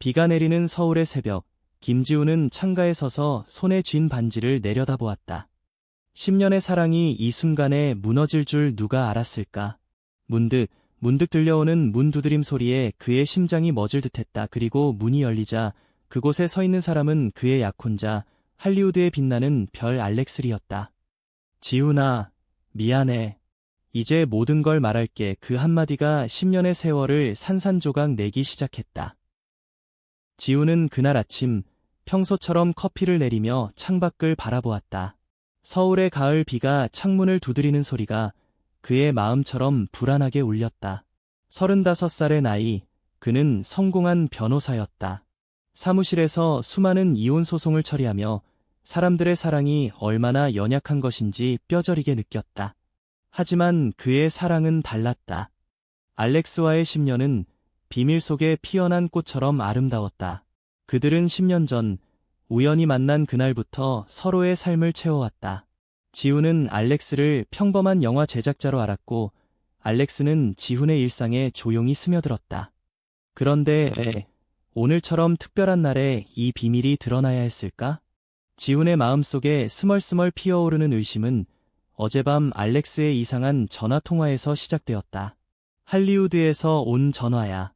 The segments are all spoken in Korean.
비가 내리는 서울의 새벽, 김지우는 창가에 서서 손에 쥔 반지를 내려다보았다. 10년의 사랑이 이 순간에 무너질 줄 누가 알았을까? 문득, 문득 들려오는 문 두드림 소리에 그의 심장이 멎을 듯했다. 그리고 문이 열리자 그곳에 서 있는 사람은 그의 약혼자, 할리우드에 빛나는 별 알렉스리였다. 지훈아, 미안해. 이제 모든 걸 말할게 그 한마디가 10년의 세월을 산산조각 내기 시작했다. 지훈은 그날 아침 평소처럼 커피를 내리며 창밖을 바라보았다. 서울의 가을 비가 창문을 두드리는 소리가 그의 마음처럼 불안하게 울렸다. 서른다섯 살의 나이, 그는 성공한 변호사였다. 사무실에서 수많은 이혼 소송을 처리하며 사람들의 사랑이 얼마나 연약한 것인지 뼈저리게 느꼈다. 하지만 그의 사랑은 달랐다. 알렉스와의 10년은 비밀 속에 피어난 꽃처럼 아름다웠다. 그들은 10년 전 우연히 만난 그날부터 서로의 삶을 채워왔다. 지훈은 알렉스를 평범한 영화 제작자로 알았고 알렉스는 지훈의 일상에 조용히 스며들었다. 그런데 에, 오늘처럼 특별한 날에 이 비밀이 드러나야 했을까? 지훈의 마음속에 스멀스멀 피어오르는 의심은 어젯밤 알렉스의 이상한 전화 통화에서 시작되었다. 할리우드에서 온 전화야.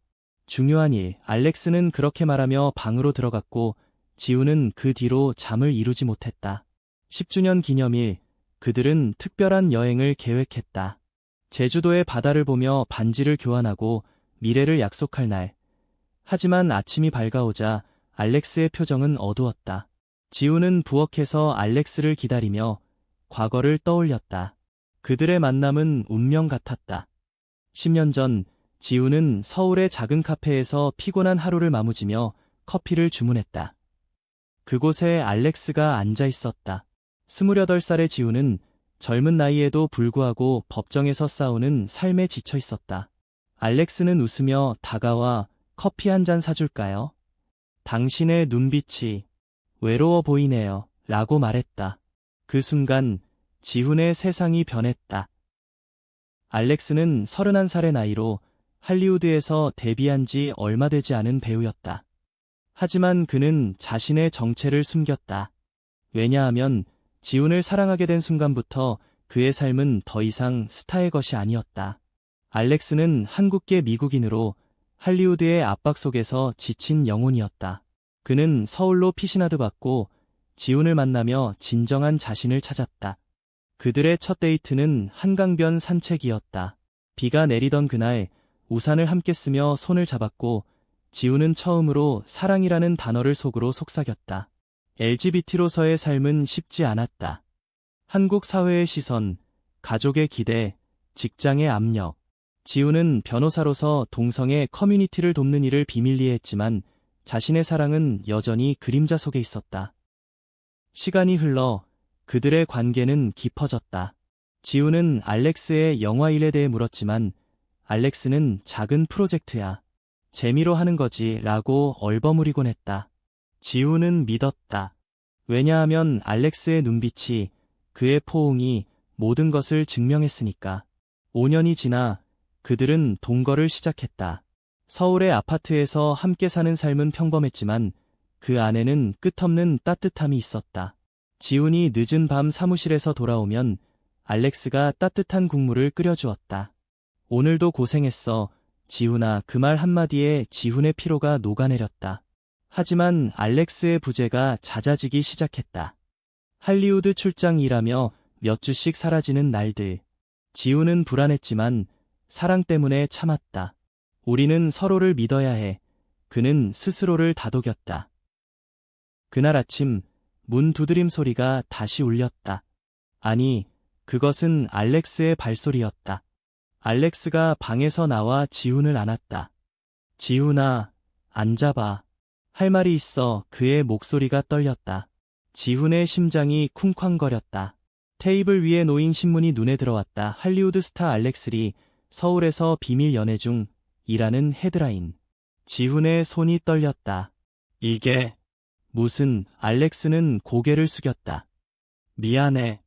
중요한 일, 알렉스는 그렇게 말하며 방으로 들어갔고 지훈은 그 뒤로 잠을 이루지 못했다. 10주년 기념일, 그들은 특별한 여행을 계획했다. 제주도의 바다를 보며 반지를 교환하고 미래를 약속할 날. 하지만 아침이 밝아오자 알렉스의 표정은 어두웠다. 지우는 부엌에서 알렉스를 기다리며 과거를 떠올렸다. 그들의 만남은 운명 같았다. 10년 전 지우는 서울의 작은 카페에서 피곤한 하루를 마무지며 커피를 주문했다. 그곳에 알렉스가 앉아 있었다. 28살의 지우는 젊은 나이에도 불구하고 법정에서 싸우는 삶에 지쳐 있었다. 알렉스는 웃으며 다가와 커피 한 잔 사줄까요? 당신의 눈빛이 외로워 보이네요. 라고 말했다. 그 순간 지훈의 세상이 변했다. 알렉스는 31살의 나이로 할리우드에서 데뷔한 지 얼마 되지 않은 배우였다. 하지만 그는 자신의 정체를 숨겼다. 왜냐하면 지훈을 사랑하게 된 순간부터 그의 삶은 더 이상 스타의 것이 아니었다. 알렉스는 한국계 미국인으로 할리우드의 압박 속에서 지친 영혼이었다. 그는 서울로 피신하드 받고 지훈을 만나며 진정한 자신을 찾았다. 그들의 첫 데이트는 한강변 산책이었다. 비가 내리던 그날 우산을 함께 쓰며 손을 잡았고 지훈은 처음으로 사랑이라는 단어를 속으로 속삭였다. LGBT로서의 삶은 쉽지 않았다. 한국 사회의 시선, 가족의 기대, 직장의 압력. 지훈은 변호사로서 동성애 커뮤니티를 돕는 일을 비밀리에 했지만 자신의 사랑은 여전히 그림자 속에 있었다. 시간이 흘러 그들의 관계는 깊어졌다. 지우는 알렉스의 영화 일에 대해 물었지만 알렉스는 작은 프로젝트야. 재미로 하는 거지 라고 얼버무리곤 했다. 지우는 믿었다. 왜냐하면 알렉스의 눈빛이 그의 포옹이 모든 것을 증명했으니까. 5년이 지나 그들은 동거를 시작했다. 서울의 아파트에서 함께 사는 삶은 평범했지만 그 안에는 끝없는 따뜻함이 있었다. 지훈이 늦은 밤 사무실에서 돌아오면 알렉스가 따뜻한 국물을 끓여주었다. 오늘도 고생했어. 지훈아 그 말 한마디에 지훈의 피로가 녹아내렸다. 하지만 알렉스의 부재가 잦아지기 시작했다. 할리우드 출장 일하며 몇 주씩 사라지는 날들. 지훈은 불안했지만 사랑 때문에 참았다. 우리는 서로를 믿어야 해. 그는 스스로를 다독였다. 그날 아침 문 두드림 소리가 다시 울렸다. 아니, 그것은 알렉스의 발소리였다. 알렉스가 방에서 나와 지훈을 안았다. 지훈아, 앉아봐. 할 말이 있어 그의 목소리가 떨렸다. 지훈의 심장이 쿵쾅거렸다. 테이블 위에 놓인 신문이 눈에 들어왔다. 할리우드 스타 알렉스리 서울에서 비밀 연애 중 이라는 헤드라인. 지훈의 손이 떨렸다. 이게 무슨 알렉스는 고개를 숙였다. 미안해.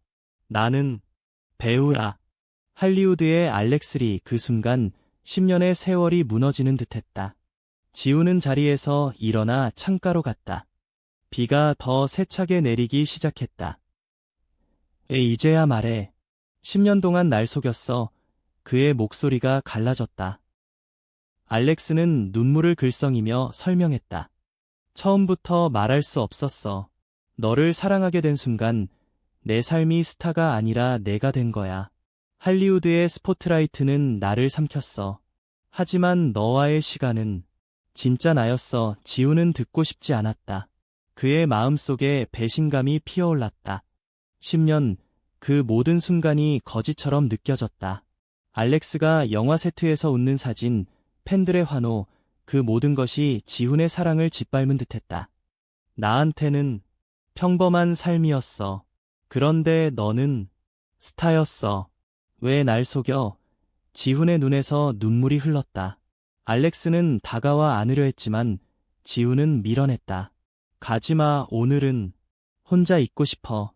나는 배우야. 할리우드의 알렉스리 그 순간 10년의 세월이 무너지는 듯했다. 지우는 자리에서 일어나 창가로 갔다. 비가 더 세차게 내리기 시작했다. 에 이제야 말해. 10년 동안 날 속였어. 그의 목소리가 갈라졌다. 알렉스는 눈물을 글썽이며 설명했다. 처음부터 말할 수 없었어. 너를 사랑하게 된 순간 내 삶이 스타가 아니라 내가 된 거야. 할리우드의 스포트라이트는 나를 삼켰어. 하지만 너와의 시간은 진짜 나였어. 지우는 듣고 싶지 않았다. 그의 마음속에 배신감이 피어올랐다. 10년, 그 모든 순간이 거짓처럼 느껴졌다. 알렉스가 영화 세트에서 웃는 사진, 팬들의 환호, 그 모든 것이 지훈의 사랑을 짓밟은 듯했다. 나한테는 평범한 삶이었어. 그런데 너는 스타였어. 왜 날 속여? 지훈의 눈에서 눈물이 흘렀다. 알렉스는 다가와 안으려 했지만 지훈은 밀어냈다. 가지마, 오늘은 혼자 있고 싶어.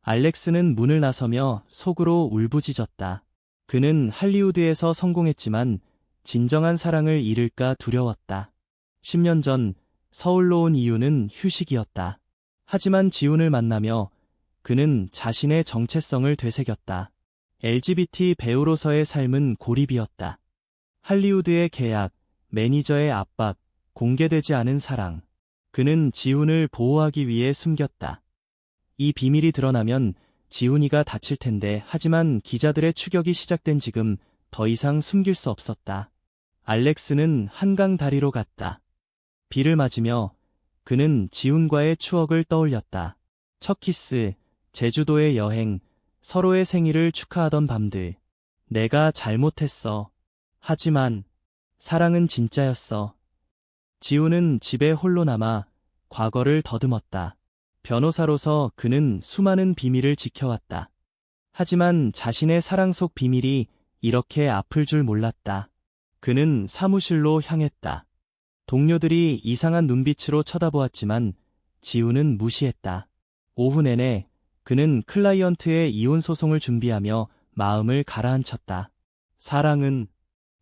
알렉스는 문을 나서며 속으로 울부짖었다. 그는 할리우드에서 성공했지만 진정한 사랑을 잃을까 두려웠다. 10년 전 서울로 온 이유는 휴식이었다. 하지만 지훈을 만나며 그는 자신의 정체성을 되새겼다. LGBT 배우로서의 삶은 고립이었다. 할리우드의 계약, 매니저의 압박, 공개되지 않은 사랑. 그는 지훈을 보호하기 위해 숨겼다. 이 비밀이 드러나면 지훈이가 다칠 텐데 하지만 기자들의 추격이 시작된 지금 더 이상 숨길 수 없었다. 알렉스는 한강 다리로 갔다. 비를 맞으며 그는 지훈과의 추억을 떠올렸다. 첫 키스, 제주도의 여행, 서로의 생일을 축하하던 밤들. 내가 잘못했어. 하지만 사랑은 진짜였어. 지우는 집에 홀로 남아 과거를 더듬었다. 변호사로서 그는 수많은 비밀을 지켜왔다. 하지만 자신의 사랑 속 비밀이 이렇게 아플 줄 몰랐다. 그는 사무실로 향했다. 동료들이 이상한 눈빛으로 쳐다보았지만 지우는 무시했다. 오후 내내 그는 클라이언트의 이혼 소송을 준비하며 마음을 가라앉혔다. 사랑은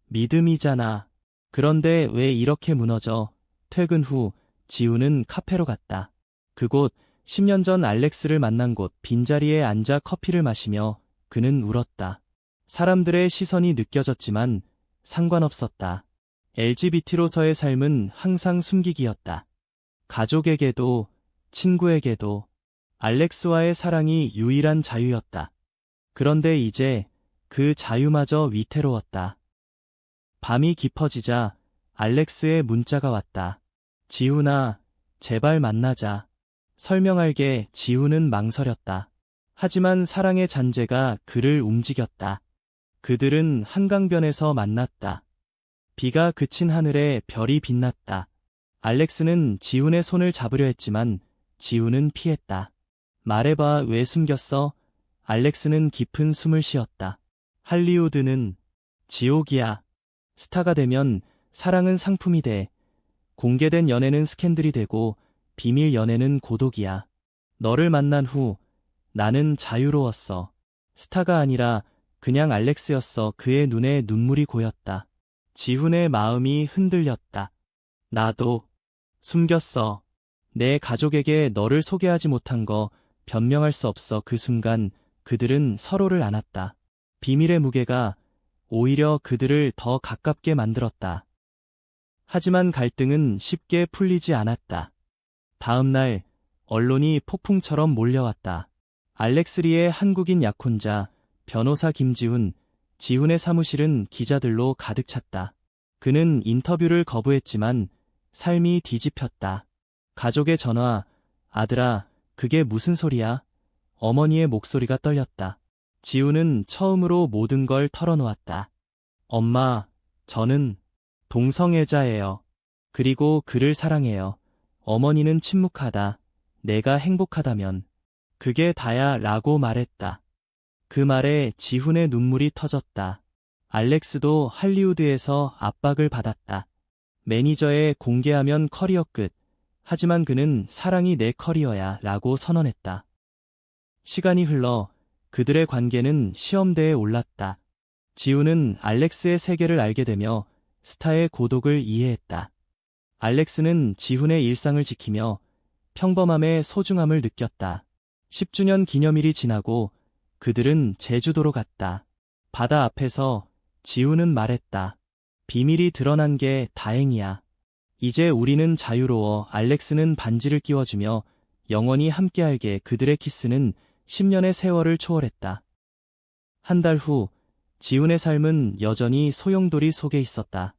믿음이잖아. 그런데 왜 이렇게 무너져? 퇴근 후 지우는 카페로 갔다. 그곳 10년 전 알렉스를 만난 곳 빈자리에 앉아 커피를 마시며 그는 울었다. 사람들의 시선이 느껴졌지만 상관없었다. LGBT로서의 삶은 항상 숨기기였다. 가족에게도 친구에게도 알렉스와의 사랑이 유일한 자유였다. 그런데 이제 그 자유마저 위태로웠다. 밤이 깊어지자 알렉스의 문자가 왔다. 지훈아, 제발 만나자. 설명할게 지훈은 망설였다. 하지만 사랑의 잔재가 그를 움직였다. 그들은 한강변에서 만났다. 비가 그친 하늘에 별이 빛났다. 알렉스는 지훈의 손을 잡으려 했지만 지훈은 피했다. 말해봐 왜 숨겼어? 알렉스는 깊은 숨을 쉬었다. 할리우드는 지옥이야. 스타가 되면 사랑은 상품이 돼. 공개된 연애는 스캔들이 되고 비밀 연애는 고독이야. 너를 만난 후 나는 자유로웠어. 스타가 아니라 그냥 알렉스였어. 그의 눈에 눈물이 고였다. 지훈의 마음이 흔들렸다. 나도 숨겼어. 내 가족에게 너를 소개하지 못한 거 변명할 수 없어. 그 순간 그들은 서로를 안았다. 비밀의 무게가 오히려 그들을 더 가깝게 만들었다. 하지만 갈등은 쉽게 풀리지 않았다. 다음 날 언론이 폭풍처럼 몰려왔다. 알렉스리의 한국인 약혼자 변호사 김지훈, 지훈의 사무실은 기자들로 가득 찼다. 그는 인터뷰를 거부했지만 삶이 뒤집혔다. 가족의 전화, 아들아, 그게 무슨 소리야? 어머니의 목소리가 떨렸다. 지훈은 처음으로 모든 걸 털어놓았다. 엄마, 저는 동성애자예요. 그리고 그를 사랑해요. 어머니는 침묵하다. 내가 행복하다면. 그게 다야 라고 말했다. 그 말에 지훈의 눈물이 터졌다. 알렉스도 할리우드에서 압박을 받았다. 매니저의 공개하면 커리어 끝. 하지만 그는 사랑이 내 커리어야 라고 선언했다. 시간이 흘러 그들의 관계는 시험대에 올랐다. 지훈은 알렉스의 세계를 알게 되며 스타의 고독을 이해했다. 알렉스는 지훈의 일상을 지키며 평범함의 소중함을 느꼈다. 10주년 기념일이 지나고 그들은 제주도로 갔다. 바다 앞에서 지훈은 말했다. 비밀이 드러난 게 다행이야. 이제 우리는 자유로워 알렉스는 반지를 끼워주며 영원히 함께할게 그들의 키스는 10년의 세월을 초월했다. 한 달 후, 지훈의 삶은 여전히 소용돌이 속에 있었다.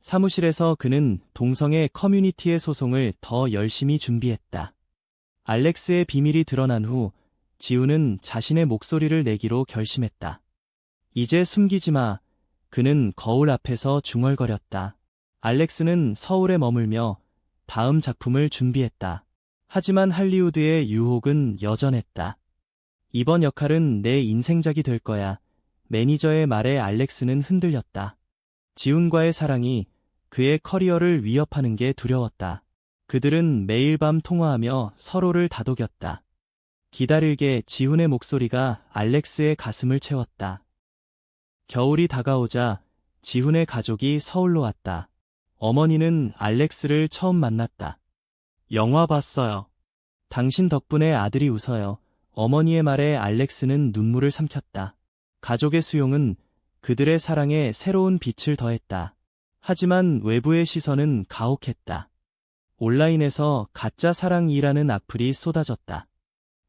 사무실에서 그는 동성애 커뮤니티의 소송을 더 열심히 준비했다. 알렉스의 비밀이 드러난 후, 지훈은 자신의 목소리를 내기로 결심했다. 이제 숨기지 마. 그는 거울 앞에서 중얼거렸다. 알렉스는 서울에 머물며 다음 작품을 준비했다. 하지만 할리우드의 유혹은 여전했다. 이번 역할은 내 인생작이 될 거야. 매니저의 말에 알렉스는 흔들렸다. 지훈과의 사랑이 그의 커리어를 위협하는 게 두려웠다. 그들은 매일 밤 통화하며 서로를 다독였다. 기다릴게 지훈의 목소리가 알렉스의 가슴을 채웠다. 겨울이 다가오자 지훈의 가족이 서울로 왔다. 어머니는 알렉스를 처음 만났다. 영화 봤어요. 당신 덕분에 아들이 웃어요. 어머니의 말에 알렉스는 눈물을 삼켰다. 가족의 수용은 그들의 사랑에 새로운 빛을 더했다. 하지만 외부의 시선은 가혹했다. 온라인에서 가짜 사랑이라는 악플이 쏟아졌다.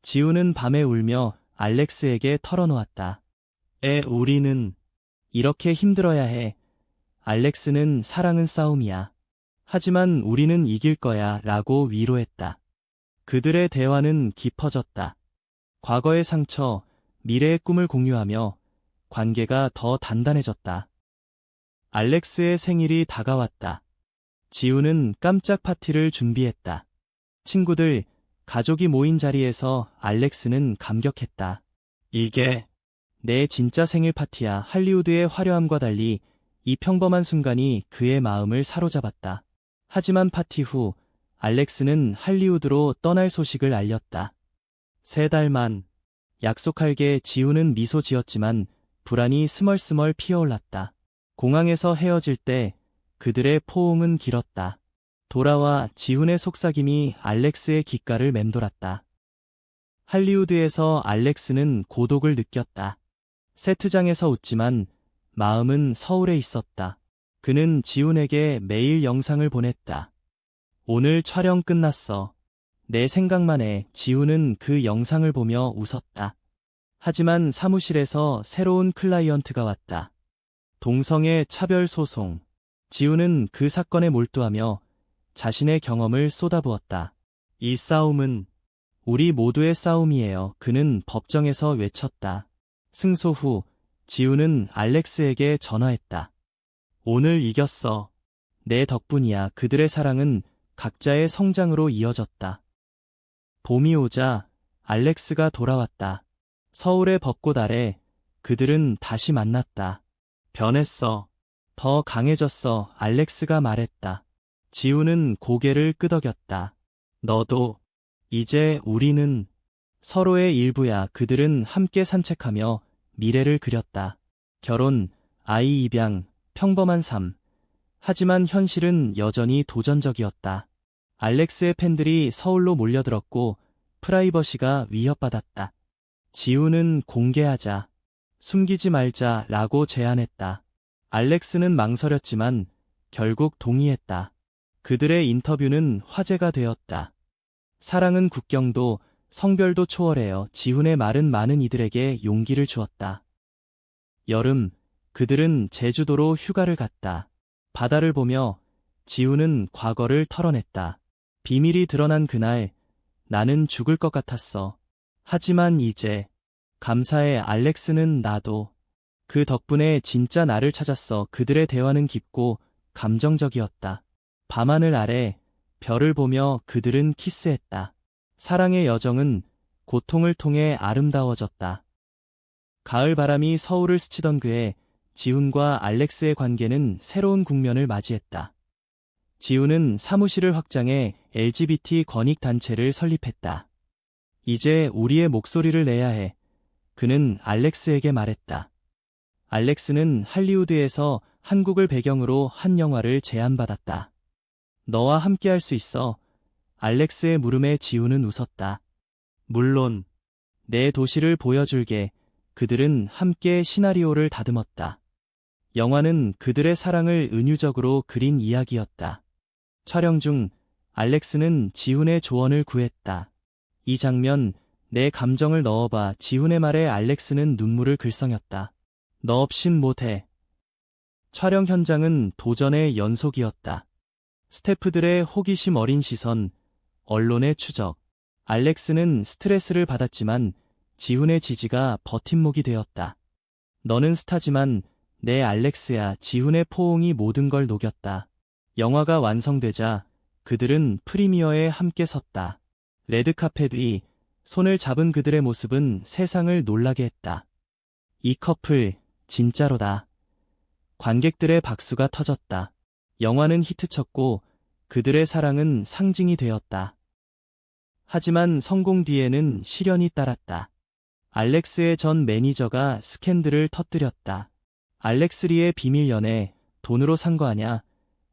지우는 밤에 울며 알렉스에게 털어놓았다. 에, 우리는 이렇게 힘들어야 해. 알렉스는 사랑은 싸움이야. 하지만 우리는 이길 거야 라고 위로했다. 그들의 대화는 깊어졌다. 과거의 상처, 미래의 꿈을 공유하며 관계가 더 단단해졌다. 알렉스의 생일이 다가왔다. 지우는 깜짝 파티를 준비했다. 친구들, 가족이 모인 자리에서 알렉스는 감격했다. 이게 내 진짜 생일 파티야. 할리우드의 화려함과 달리 이 평범한 순간이 그의 마음을 사로잡았다. 하지만 파티 후 알렉스는 할리우드로 떠날 소식을 알렸다. 세 달만 약속할 게 지우는 미소 지었지만 불안이 스멀스멀 피어올랐다. 공항에서 헤어질 때 그들의 포옹은 길었다. 돌아와 지훈의 속삭임이 알렉스의 귓가를 맴돌았다. 할리우드에서 알렉스는 고독을 느꼈다. 세트장에서 웃지만 마음은 서울에 있었다. 그는 지훈에게 매일 영상을 보냈다. 오늘 촬영 끝났어. 내 생각만 해 지훈은 그 영상을 보며 웃었다. 하지만 사무실에서 새로운 클라이언트가 왔다. 동성애 차별 소송. 지훈은 그 사건에 몰두하며 자신의 경험을 쏟아부었다. 이 싸움은 우리 모두의 싸움이에요. 그는 법정에서 외쳤다. 승소 후 지우는 알렉스에게 전화했다. 오늘 이겼어. 내 덕분이야. 그들의 사랑은 각자의 성장으로 이어졌다. 봄이 오자 알렉스가 돌아왔다. 서울의 벚꽃 아래 그들은 다시 만났다. 변했어. 더 강해졌어. 알렉스가 말했다. 지우는 고개를 끄덕였다. 너도. 이제 우리는 서로의 일부야. 그들은 함께 산책하며 미래를 그렸다. 결혼, 아이 입양, 평범한 삶. 하지만 현실은 여전히 도전적이었다. 알렉스의 팬들이 서울로 몰려들었고 프라이버시가 위협받았다. 지우는 공개하자, 숨기지 말자 라고 제안했다. 알렉스는 망설였지만 결국 동의했다. 그들의 인터뷰는 화제가 되었다. 사랑은 국경도 성별도 초월해요. 지훈의 말은 많은 이들에게 용기를 주었다. 여름, 그들은 제주도로 휴가를 갔다. 바다를 보며 지훈은 과거를 털어냈다. 비밀이 드러난 그날 나는 죽을 것 같았어. 하지만 이제 감사해 알렉스는 나도 그 덕분에 진짜 나를 찾았어. 그들의 대화는 깊고 감정적이었다. 밤하늘 아래 별을 보며 그들은 키스했다. 사랑의 여정은 고통을 통해 아름다워졌다. 가을 바람이 서울을 스치던 그해 지훈과 알렉스의 관계는 새로운 국면을 맞이했다. 지훈은 사무실을 확장해 LGBT 권익 단체를 설립했다. 이제 우리의 목소리를 내야 해. 그는 알렉스에게 말했다. 알렉스는 할리우드에서 한국을 배경으로 한 영화를 제안받았다. 너와 함께할 수 있어. 알렉스의 물음에 지훈은 웃었다. 물론, 내 도시를 보여줄게. 그들은 함께 시나리오를 다듬었다. 영화는 그들의 사랑을 은유적으로 그린 이야기였다. 촬영 중 알렉스는 지훈의 조언을 구했다. 이 장면, 내 감정을 넣어봐 지훈의 말에 알렉스는 눈물을 글썽였다. 너 없인 못해. 촬영 현장은 도전의 연속이었다. 스태프들의 호기심 어린 시선, 언론의 추적. 알렉스는 스트레스를 받았지만 지훈의 지지가 버팀목이 되었다. 너는 스타지만 내 알렉스야 지훈의 포옹이 모든 걸 녹였다. 영화가 완성되자 그들은 프리미어에 함께 섰다. 레드카펫 위 손을 잡은 그들의 모습은 세상을 놀라게 했다. 이 커플 진짜로다. 관객들의 박수가 터졌다. 영화는 히트쳤고 그들의 사랑은 상징이 되었다. 하지만 성공 뒤에는 시련이 따랐다. 알렉스의 전 매니저가 스캔들을 터뜨렸다. 알렉스리의 비밀 연애, 돈으로 산 거 아냐?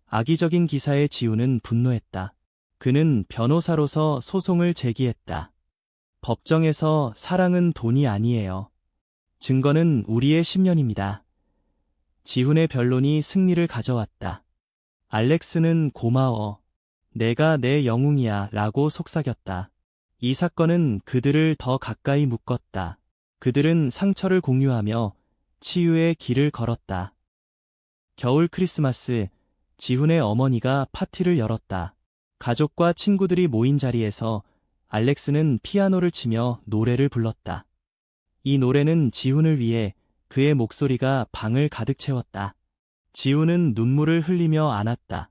악의적인 기사에 지우는 분노했다. 그는 변호사로서 소송을 제기했다. 법정에서 사랑은 돈이 아니에요. 증거는 우리의 10년입니다. 지훈의 변론이 승리를 가져왔다. 알렉스는 고마워. 내가 내 영웅이야 라고 속삭였다. 이 사건은 그들을 더 가까이 묶었다. 그들은 상처를 공유하며 치유의 길을 걸었다. 겨울 크리스마스, 지훈의 어머니가 파티를 열었다. 가족과 친구들이 모인 자리에서 알렉스는 피아노를 치며 노래를 불렀다. 이 노래는 지훈을 위해 그의 목소리가 방을 가득 채웠다. 지훈은 눈물을 흘리며 안았다.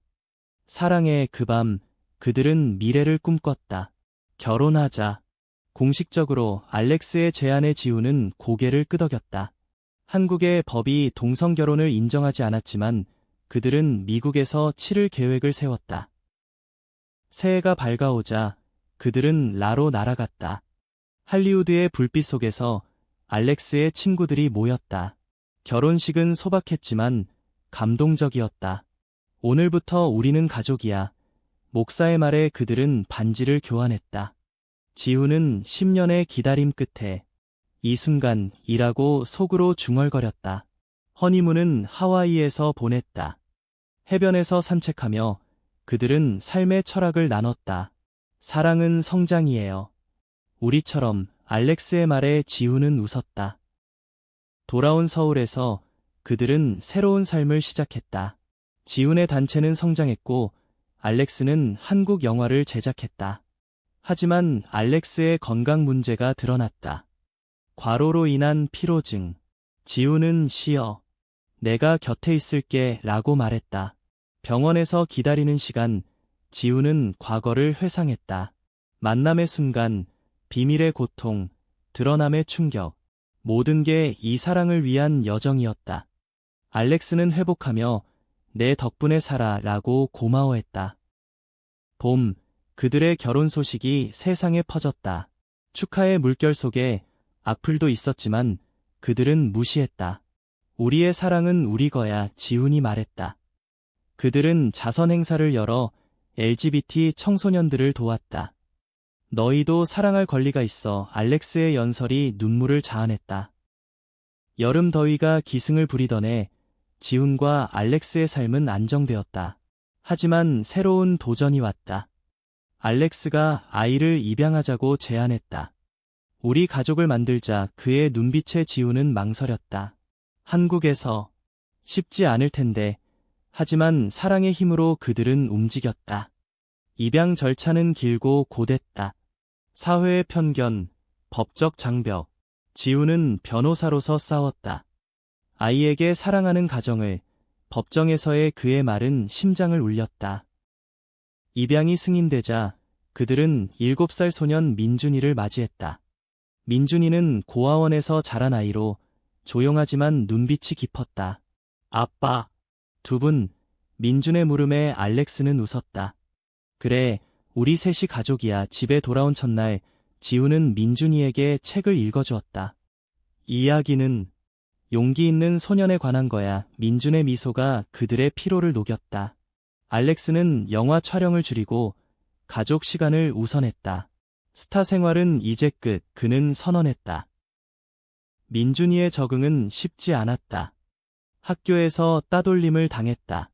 사랑의 그 밤, 그들은 미래를 꿈꿨다. 결혼하자. 공식적으로 알렉스의 제안에 지우는 고개를 끄덕였다. 한국의 법이 동성 결혼을 인정하지 않았지만 그들은 미국에서 치를 계획을 세웠다. 새해가 밝아오자 그들은 라로 날아갔다. 할리우드의 불빛 속에서 알렉스의 친구들이 모였다. 결혼식은 소박했지만 감동적이었다. 오늘부터 우리는 가족이야. 목사의 말에 그들은 반지를 교환했다. 지훈은 10년의 기다림 끝에 이 순간 이라고 속으로 중얼거렸다. 허니문은 하와이에서 보냈다. 해변에서 산책하며 그들은 삶의 철학을 나눴다. 사랑은 성장이에요. 우리처럼 알렉스의 말에 지훈은 웃었다. 돌아온 서울에서 그들은 새로운 삶을 시작했다. 지훈의 단체는 성장했고 알렉스는 한국 영화를 제작했다. 하지만 알렉스의 건강 문제가 드러났다. 과로로 인한 피로증. 지우는 쉬어. 내가 곁에 있을게 라고 말했다. 병원에서 기다리는 시간, 지우는 과거를 회상했다. 만남의 순간, 비밀의 고통, 드러남의 충격. 모든 게 이 사랑을 위한 여정이었다. 알렉스는 회복하며 내 덕분에 살아 라고 고마워했다. 봄, 그들의 결혼 소식이 세상에 퍼졌다. 축하의 물결 속에 악플도 있었지만 그들은 무시했다. 우리의 사랑은 우리 거야 지훈이 말했다. 그들은 자선 행사를 열어 LGBT 청소년들을 도왔다. 너희도 사랑할 권리가 있어 알렉스의 연설이 눈물을 자아냈다. 여름 더위가 기승을 부리던 해 지훈과 알렉스의 삶은 안정되었다. 하지만 새로운 도전이 왔다. 알렉스가 아이를 입양하자고 제안했다. 우리 가족을 만들자 그의 눈빛에 지우는 망설였다. 한국에서 쉽지 않을 텐데, 하지만 사랑의 힘으로 그들은 움직였다. 입양 절차는 길고 고됐다. 사회의 편견, 법적 장벽, 지우는 변호사로서 싸웠다. 아이에게 사랑하는 가정을 법정에서의 그의 말은 심장을 울렸다. 입양이 승인되자 그들은 7살 소년 민준이를 맞이했다. 민준이는 고아원에서 자란 아이로 조용하지만 눈빛이 깊었다. 아빠. 두 분, 민준의 물음에 알렉스는 웃었다. 그래, 우리 셋이 가족이야. 집에 돌아온 첫날, 지우는 민준이에게 책을 읽어주었다. 이야기는 용기 있는 소년에 관한 거야. 민준의 미소가 그들의 피로를 녹였다. 알렉스는 영화 촬영을 줄이고 가족 시간을 우선했다. 스타 생활은 이제 끝, 그는 선언했다. 민준이의 적응은 쉽지 않았다. 학교에서 따돌림을 당했다.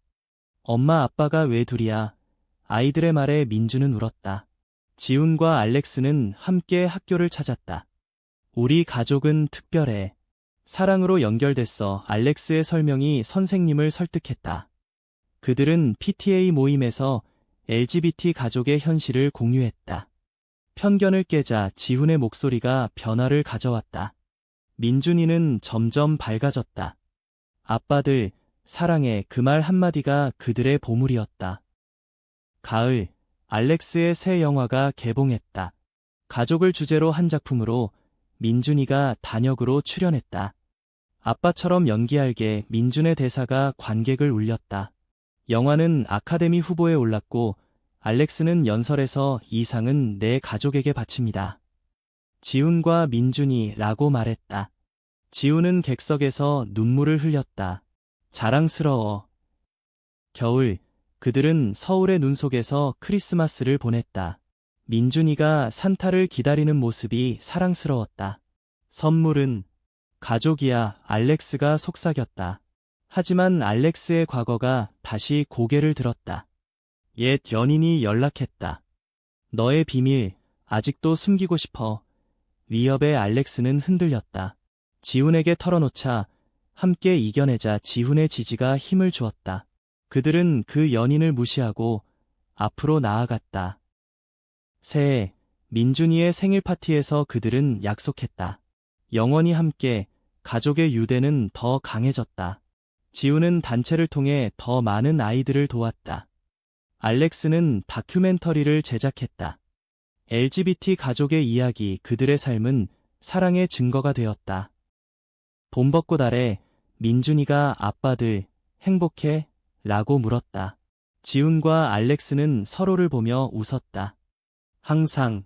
엄마 아빠가 왜 둘이야? 아이들의 말에 민준은 울었다. 지훈과 알렉스는 함께 학교를 찾았다. 우리 가족은 특별해. 사랑으로 연결됐어. 알렉스의 설명이 선생님을 설득했다. 그들은 PTA 모임에서 LGBT 가족의 현실을 공유했다. 편견을 깨자 지훈의 목소리가 변화를 가져왔다. 민준이는 점점 밝아졌다. 아빠들, 사랑해 그 말 한마디가 그들의 보물이었다. 가을, 알렉스의 새 영화가 개봉했다. 가족을 주제로 한 작품으로 민준이가 단역으로 출연했다. 아빠처럼 연기할게 민준의 대사가 관객을 울렸다. 영화는 아카데미 후보에 올랐고 알렉스는 연설에서 이 상은 내 가족에게 바칩니다. 지훈과 민준이라고 말했다. 지훈은 객석에서 눈물을 흘렸다. 자랑스러워. 겨울, 그들은 서울의 눈 속에서 크리스마스를 보냈다. 민준이가 산타를 기다리는 모습이 사랑스러웠다. 선물은 가족이야 알렉스가 속삭였다. 하지만 알렉스의 과거가 다시 고개를 들었다. 옛 연인이 연락했다. 너의 비밀 아직도 숨기고 싶어. 위협에 알렉스는 흔들렸다. 지훈에게 털어놓자 함께 이겨내자 지훈의 지지가 힘을 주었다. 그들은 그 연인을 무시하고 앞으로 나아갔다. 새해 민준이의 생일 파티에서 그들은 약속했다. 영원히 함께 가족의 유대는 더 강해졌다. 지우는 단체를 통해 더 많은 아이들을 도왔다. 알렉스는 다큐멘터리를 제작했다. LGBT 가족의 이야기 그들의 삶은 사랑의 증거가 되었다. 봄벚꽃 아래 민준이가 아빠들 행복해? 라고 물었다. 지훈과 알렉스는 서로를 보며 웃었다. 항상.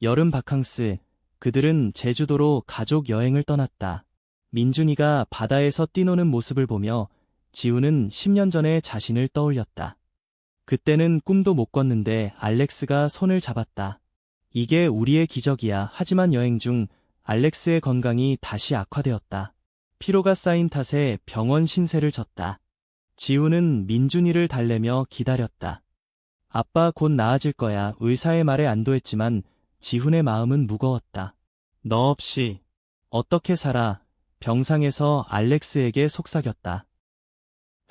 여름 바캉스, 그들은 제주도로 가족 여행을 떠났다. 민준이가 바다에서 뛰노는 모습을 보며 지훈은 10년 전의 자신을 떠올렸다. 그때는 꿈도 못 꿨는데 알렉스가 손을 잡았다. 이게 우리의 기적이야. 하지만 여행 중 알렉스의 건강이 다시 악화되었다. 피로가 쌓인 탓에 병원 신세를 졌다. 지우는 민준이를 달래며 기다렸다. 아빠 곧 나아질 거야. 의사의 말에 안도했지만 지훈의 마음은 무거웠다. 너 없이 어떻게 살아? 병상에서 알렉스에게 속삭였다.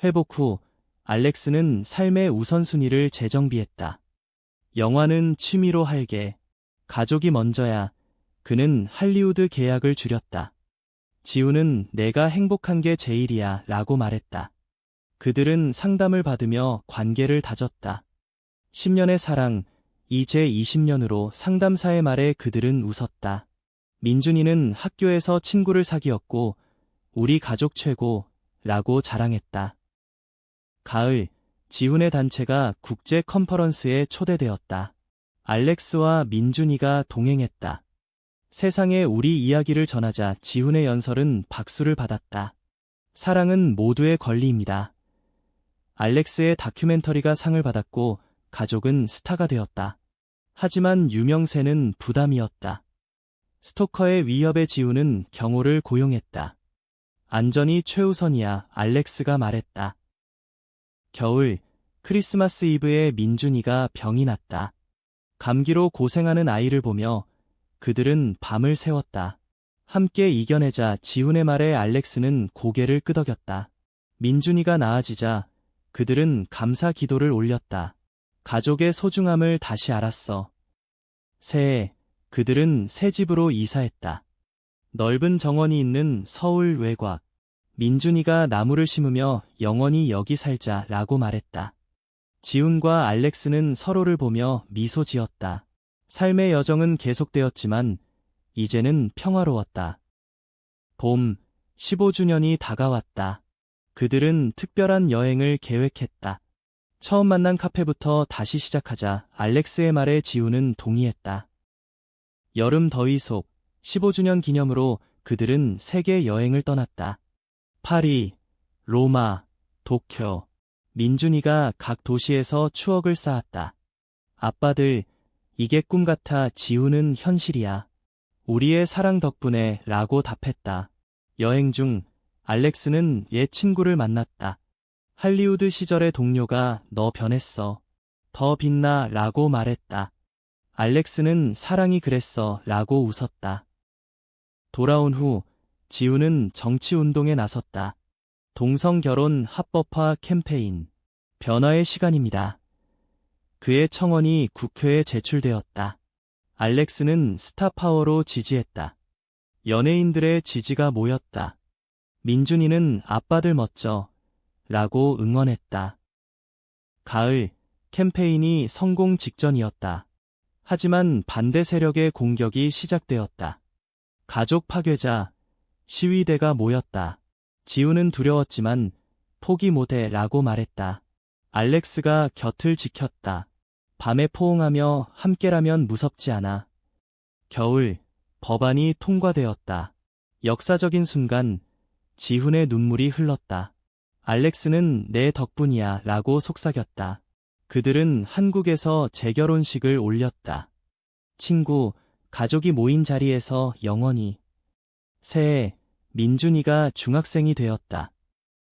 회복 후 알렉스는 삶의 우선순위를 재정비했다. 영화는 취미로 할게. 가족이 먼저야. 그는 할리우드 계약을 줄였다. 지우는 내가 행복한 게 제일이야 라고 말했다. 그들은 상담을 받으며 관계를 다졌다. 10년의 사랑, 이제 20년으로 상담사의 말에 그들은 웃었다. 민준이는 학교에서 친구를 사귀었고, 우리 가족 최고, 라고 자랑했다. 가을, 지훈의 단체가 국제 컨퍼런스에 초대되었다. 알렉스와 민준이가 동행했다. 세상에 우리 이야기를 전하자 지훈의 연설은 박수를 받았다. 사랑은 모두의 권리입니다. 알렉스의 다큐멘터리가 상을 받았고 가족은 스타가 되었다. 하지만 유명세는 부담이었다. 스토커의 위협에 지우는 경호를 고용했다. 안전이 최우선이야 알렉스가 말했다. 겨울 크리스마스 이브에 민준이가 병이 났다. 감기로 고생하는 아이를 보며 그들은 밤을 새웠다. 함께 이겨내자 지훈의 말에 알렉스는 고개를 끄덕였다. 민준이가 나아지자 그들은 감사 기도를 올렸다. 가족의 소중함을 다시 알았어. 새해, 그들은 새 집으로 이사했다. 넓은 정원이 있는 서울 외곽. 민준이가 나무를 심으며 영원히 여기 살자 라고 말했다. 지훈과 알렉스는 서로를 보며 미소 지었다. 삶의 여정은 계속되었지만 이제는 평화로웠다. 봄, 15주년이 다가왔다. 그들은 특별한 여행을 계획했다. 처음 만난 카페부터 다시 시작하자 알렉스의 말에 지우는 동의했다. 여름 더위 속 15주년 기념으로 그들은 세계 여행을 떠났다. 파리, 로마, 도쿄, 민준이가 각 도시에서 추억을 쌓았다. 아빠들, 이게 꿈 같아 지우는 현실이야. 우리의 사랑 덕분에 라고 답했다. 여행 중 알렉스는 옛 친구를 만났다. 할리우드 시절의 동료가 너 변했어. 더 빛나 라고 말했다. 알렉스는 사랑이 그랬어 라고 웃었다. 돌아온 후 지우는 정치운동에 나섰다. 동성 결혼 합법화 캠페인. 변화의 시간입니다. 그의 청원이 국회에 제출되었다. 알렉스는 스타파워로 지지했다. 연예인들의 지지가 모였다. 민준이는 아빠들 멋져. 라고 응원했다. 가을, 캠페인이 성공 직전이었다. 하지만 반대 세력의 공격이 시작되었다. 가족 파괴자, 시위대가 모였다. 지우는 두려웠지만 포기 못해 라고 말했다. 알렉스가 곁을 지켰다. 밤에 포옹하며 함께라면 무섭지 않아. 겨울, 법안이 통과되었다. 역사적인 순간, 지훈의 눈물이 흘렀다. 알렉스는 내 덕분이야 라고 속삭였다. 그들은 한국에서 재결혼식을 올렸다. 친구, 가족이 모인 자리에서 영원히. 새해, 민준이가 중학생이 되었다.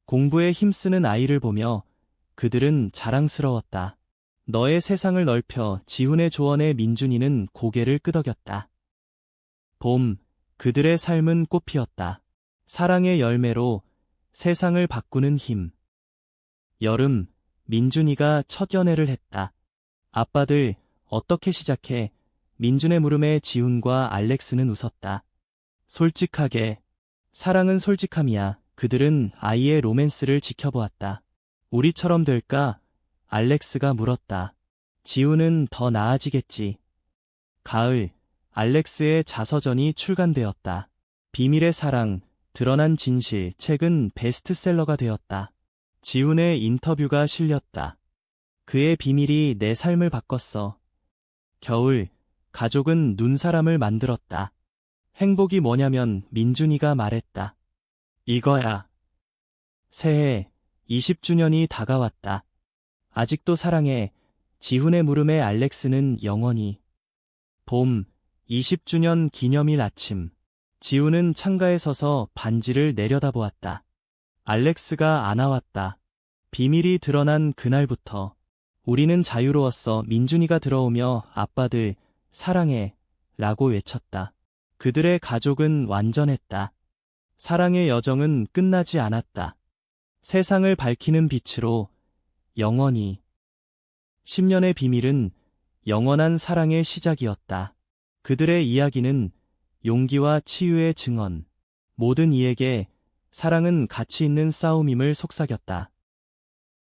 공부에 힘쓰는 아이를 보며 그들은 자랑스러웠다. 너의 세상을 넓혀 지훈의 조언에 민준이는 고개를 끄덕였다. 봄, 그들의 삶은 꽃피었다. 사랑의 열매로 세상을 바꾸는 힘. 여름, 민준이가 첫 연애를 했다. 아빠들, 어떻게 시작해? 민준의 물음에 지훈과 알렉스는 웃었다. 솔직하게. 사랑은 솔직함이야. 그들은 아이의 로맨스를 지켜보았다. 우리처럼 될까? 알렉스가 물었다. 지훈은 더 나아지겠지. 가을, 알렉스의 자서전이 출간되었다. 비밀의 사랑, 드러난 진실 책은 베스트셀러가 되었다. 지훈의 인터뷰가 실렸다. 그의 비밀이 내 삶을 바꿨어. 겨울, 가족은 눈사람을 만들었다. 행복이 뭐냐면 민준이가 말했다. 이거야. 새해 20주년이 다가왔다. 아직도 사랑해. 지훈의 물음에 알렉스는 영원히. 봄 20주년 기념일 아침. 지훈은 창가에 서서 반지를 내려다보았다. 알렉스가 안아왔다. 비밀이 드러난 그날부터 우리는 자유로웠어 민준이가 들어오며 아빠들 사랑해 라고 외쳤다. 그들의 가족은 완전했다. 사랑의 여정은 끝나지 않았다. 세상을 밝히는 빛으로 영원히 10년의 비밀은 영원한 사랑의 시작이었다. 그들의 이야기는 용기와 치유의 증언. 모든 이에게 사랑은 가치 있는 싸움임을 속삭였다.